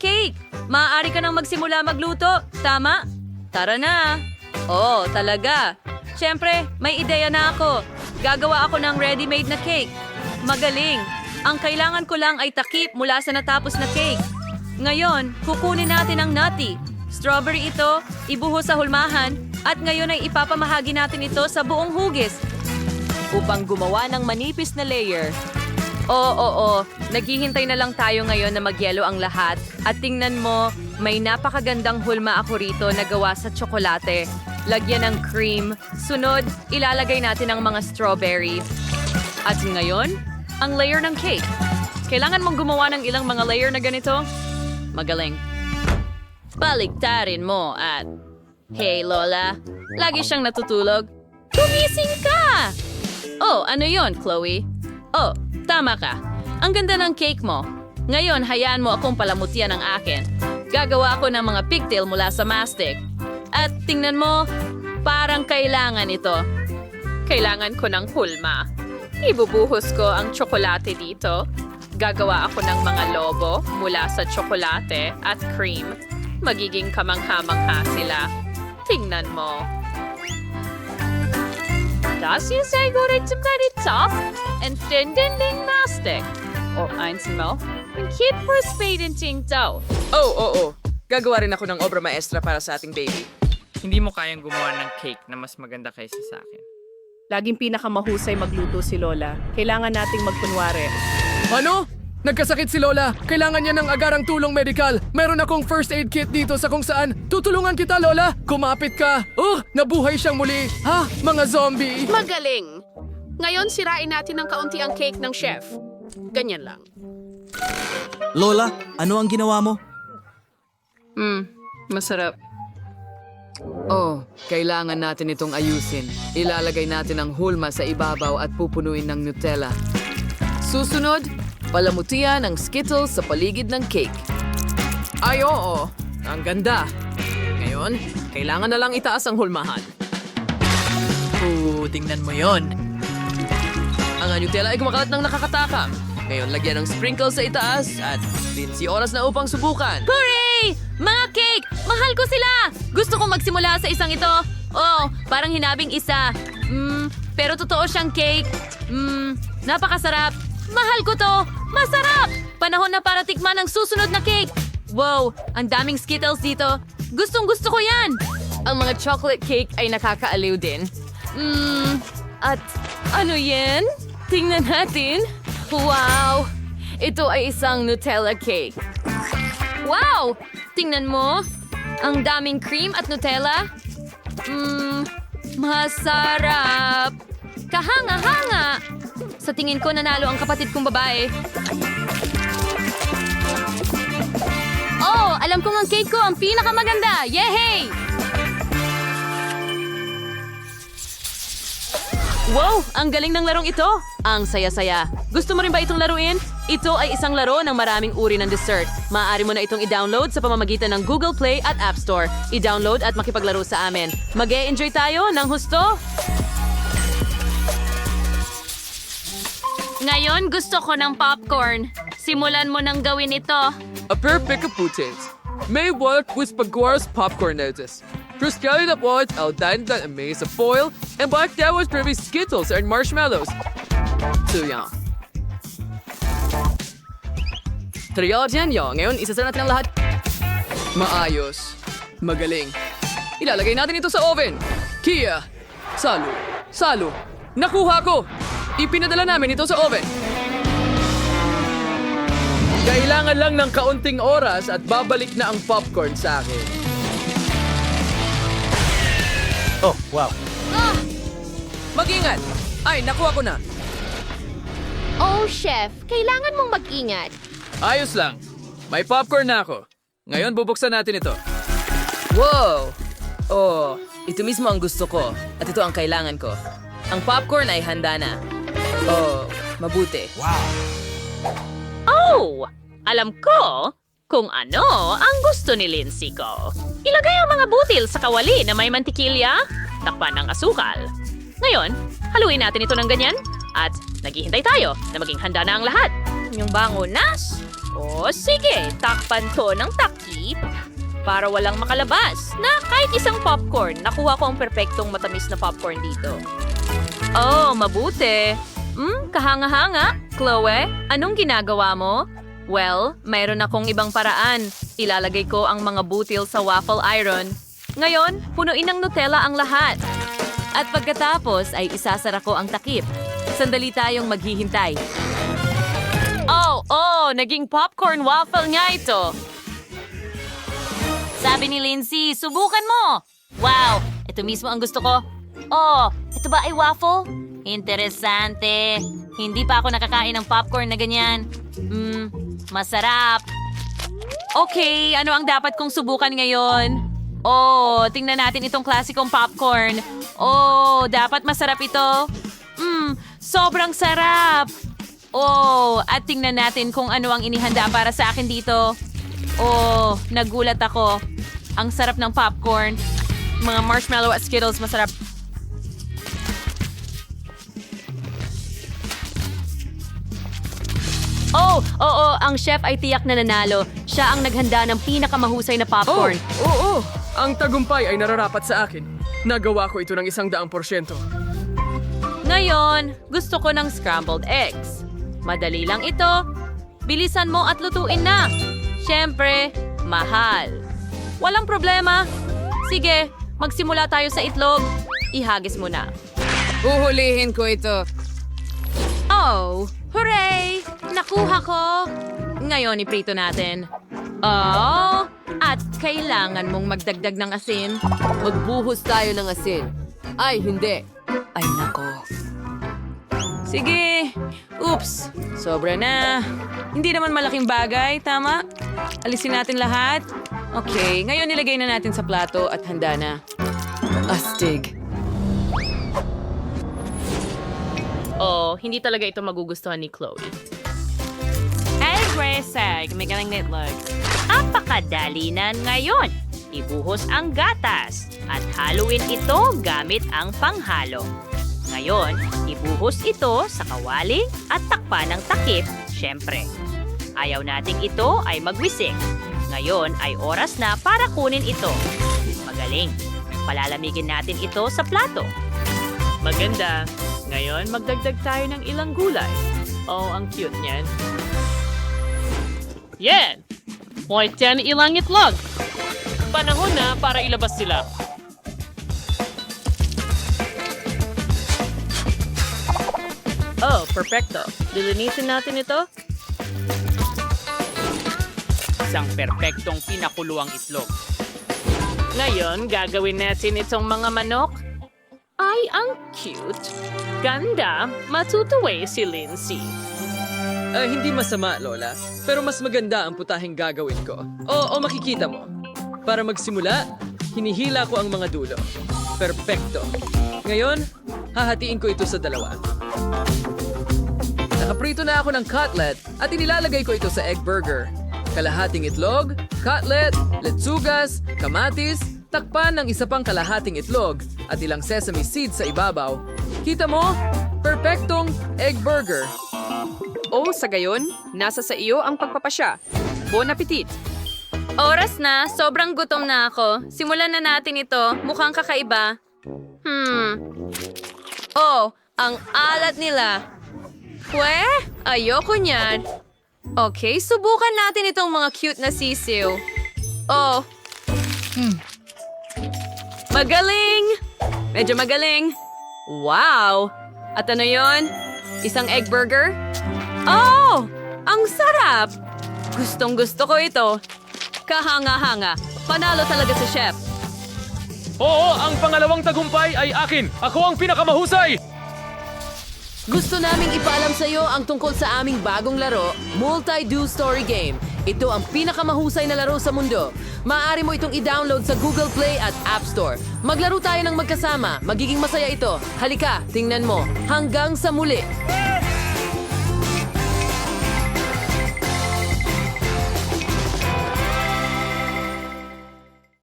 cake! Maaari ka nang magsimula magluto, tama? Tara na! Oo, talaga. Siyempre, may ideya na ako. Gagawa ako ng ready-made na cake. Magaling. Ang kailangan ko lang ay takip mula sa natapos na cake. Ngayon, kukunin natin ang nutty. Strawberry ito, ibuhos sa hulmahan, at ngayon ay ipapamahagi natin ito sa buong hugis. Upang gumawa ng manipis na layer. Oo, oo, Naghihintay na lang tayo ngayon na magyelo ang lahat. At tingnan mo, may napakagandang hulma ako rito na gawa sa tsokolate. Lagyan ng cream. Sunod, ilalagay natin ang mga strawberry. At ngayon, ang layer ng cake. Kailangan mong gumawa ng ilang mga layer na ganito? Magaling. Baligtarin mo at... Hey, Lola. Lagi siyang natutulog. Gumising ka! Oh, ano yon, Chloe? Oh, tama ka. Ang ganda ng cake mo. Ngayon, hayaan mo akong palamutian ng akin. Gagawa ako ng mga pigtail mula sa mastic. At tingnan mo, parang kailangan ito. Kailangan ko ng hulma. Ibubuhos ko ang tsokolate dito. Gagawa ako ng mga lobo mula sa tsokolate at cream. Magiging kamangha-mangha sila. Tingnan mo. Das ist ein guter Top and dindinding mastic. O einsin mo, ang kit for spadenting daw. Oh, oo, oh, Gagawa rin ako ng obra maestra para sa ating baby. Hindi mo kayang gumawa ng cake na mas maganda kaysa sa akin. Laging pinakamahusay magluto si Lola. Kailangan nating magkunwari. Ano? Nagkasakit si Lola. Kailangan niya ng agarang tulong medikal. Meron akong first aid kit dito sa kung saan. Tutulungan kita, Lola. Kumapit ka. Oh, nabuhay siyang muli. Ha? Mga zombie. Magaling! Ngayon, sirain natin ng kaunti ang cake ng chef. Ganyan lang. Lola, ano ang ginawa mo? Hmm, masarap. Oh, kailangan natin itong ayusin. Ilalagay natin ang hulma sa ibabaw at pupunuin ng Nutella. Susunod, palamutian ang Skittles sa paligid ng cake. Ay oo, ang ganda. Ngayon, kailangan na lang itaas ang hulmahan. Oo, tingnan mo yon. Ang Nutella ay kumakalat ng nakakatakam. Ngayon, lagyan ng sprinkles sa itaas at si oras na upang subukan. Hooray! Mga cake! Mahal ko sila! Gusto kong magsimula sa isang ito. Oh, parang hinabing isa. Mm, pero totoo siyang cake. Mm, napakasarap. Mahal ko to! Masarap! Panahon na para tikman ang susunod na cake. Wow, ang daming Skittles dito. Gustong gusto ko yan! Ang mga chocolate cake ay nakakaaliw din. Mm, at ano yan? Tingnan natin. Wow! Ito ay isang Nutella cake. Wow! Tingnan mo. Ang daming cream at Nutella. Mmm, masarap. Kahanga-hanga. Sa tingin ko nanalo ang kapatid kong babae. Oh, alam kong ang cake ko ang pinakamaganda. Yehey! Wow! Ang galing ng larong ito! Ang saya-saya. Gusto mo rin ba itong laruin? Ito ay isang laro ng maraming uri ng dessert. Maaari mo na itong i-download sa pamamagitan ng Google Play at App Store. I-download at makipaglaro sa amin. mag enjoy tayo ng husto! Ngayon gusto ko ng popcorn. Simulan mo nang gawin ito. A perfect kaputins. May work with Paguaras popcorn notice. Cruscali na po al dine that amaze of foil and black was previous Skittles and marshmallows. So yan. Trial dyan yo. Ngayon, isasara natin ang lahat. Maayos. Magaling. Ilalagay natin ito sa oven. Kia. Salo. Salo. Nakuha ko. Ipinadala namin ito sa oven. Kailangan lang ng kaunting oras at babalik na ang popcorn sa akin. Oh, wow. Mag-ingat! Ay, nakuha ko na. Oh, chef, kailangan mong mag-ingat. Ayos lang. May popcorn na ako. Ngayon, bubuksan natin ito. Wow! Oh, ito mismo ang gusto ko. At ito ang kailangan ko. Ang popcorn ay handa na. Oh, mabuti. Oh! Alam ko kung ano ang gusto ni Lindsay ko. Ilagay ang mga butil sa kawali na may mantikilya, takpan ng asukal. Ngayon, haluin natin ito ng ganyan at naghihintay tayo na maging handa na ang lahat. Yung bangunas, O sige, takpan ko ng takip para walang makalabas na kahit isang popcorn. Nakuha ko ang perpektong matamis na popcorn dito. Oh, mabuti. Hmm, kahanga-hanga. Chloe, anong ginagawa mo? Well, mayroon akong ibang paraan. Ilalagay ko ang mga butil sa waffle iron. Ngayon, punuin ng Nutella ang lahat. At pagkatapos ay isasara ko ang takip. Sandali tayong maghihintay. Oh, oh, naging popcorn waffle nga ito. Sabi ni Lindsay, subukan mo! Wow, ito mismo ang gusto ko. Oh, ito ba ay waffle? Interesante. Hindi pa ako nakakain ng popcorn na ganyan. Hmm, masarap. Okay, ano ang dapat kong subukan ngayon? Oh, tingnan natin itong klasikong popcorn. Oh, dapat masarap ito. Hmm, sobrang sarap. Oh, at tingnan natin kung ano ang inihanda para sa akin dito. Oh, nagulat ako. Ang sarap ng popcorn. Mga marshmallow at Skittles, masarap. Oh, oo, ang chef ay tiyak na nanalo. Siya ang naghanda ng pinakamahusay na Oh, popcorn. oo, ang tagumpay ay nararapat sa akin. Nagawa ko ito ng isang daang porsyento. Ngayon, gusto ko ng scrambled eggs. Madali lang ito. Bilisan mo at lutuin na. Siyempre, mahal. Walang problema. Sige, magsimula tayo sa itlog. Ihagis mo na. Uhulihin ko ito. Oh, hooray! Nakuha ko! Ngayon, iprito natin. Oh, at kailangan mong magdagdag ng asin. Magbuhos tayo ng asin. Ay, hindi. Ay, nako. Sige. Oops. Sobra na. Hindi naman malaking bagay, tama? Alisin natin lahat. Okay, ngayon nilagay na natin sa plato at handa na. Astig. Oh, hindi talaga ito magugustuhan ni Chloe. Hey, Grace, may galing nitlog. Apakadali na ngayon. Ibuhos ang gatas at haluin ito gamit ang panghalo. Ngayon, ibuhos ito sa kawali at takpan ng takip, syempre. Ayaw nating ito ay magwisik. Ngayon ay oras na para kunin ito. Magaling. Palalamigin natin ito sa plato. Maganda. Ngayon, magdagdag tayo ng ilang gulay. Oh, ang cute niyan. Yan! Point yan ilang itlog. Panahon na para ilabas sila. Oh, perfecto. Lilinisin natin ito. Isang perpektong pinakuluang itlog. Ngayon, gagawin natin itong mga manok. Ay, ang cute. Ganda, matutuwa si Lindsay. Ah, hindi masama, Lola. Pero mas maganda ang putahing gagawin ko. Oo, makikita mo. Para magsimula, hinihila ko ang mga dulo. Perfecto. Ngayon, hahatiin ko ito sa dalawa. Nakaprito na ako ng cutlet at inilalagay ko ito sa egg burger. Kalahating itlog, cutlet, letsugas, kamatis, takpan ng isa pang kalahating itlog at ilang sesame seeds sa ibabaw. Kita mo? Perfectong egg burger. O sa gayon, nasa sa iyo ang pagpapasya. Bon appetit! Oras na, sobrang gutom na ako. Simulan na natin ito. Mukhang kakaiba. Hmm. Oh, ang alat nila. Pwe, ayoko niyan. Okay, subukan natin itong mga cute na sisiw. Oh. Magaling! Medyo magaling. Wow! At ano yon? Isang egg burger? Oh! Ang sarap! Gustong gusto ko ito. Kahanga-hanga. Panalo talaga si Chef. Oo, ang pangalawang tagumpay ay akin. Ako ang pinakamahusay! Gusto naming ipaalam sa iyo ang tungkol sa aming bagong laro, Multi-Do Story Game. Ito ang pinakamahusay na laro sa mundo. Maaari mo itong i-download sa Google Play at App Store. Maglaro tayo ng magkasama. Magiging masaya ito. Halika, tingnan mo. Hanggang sa muli.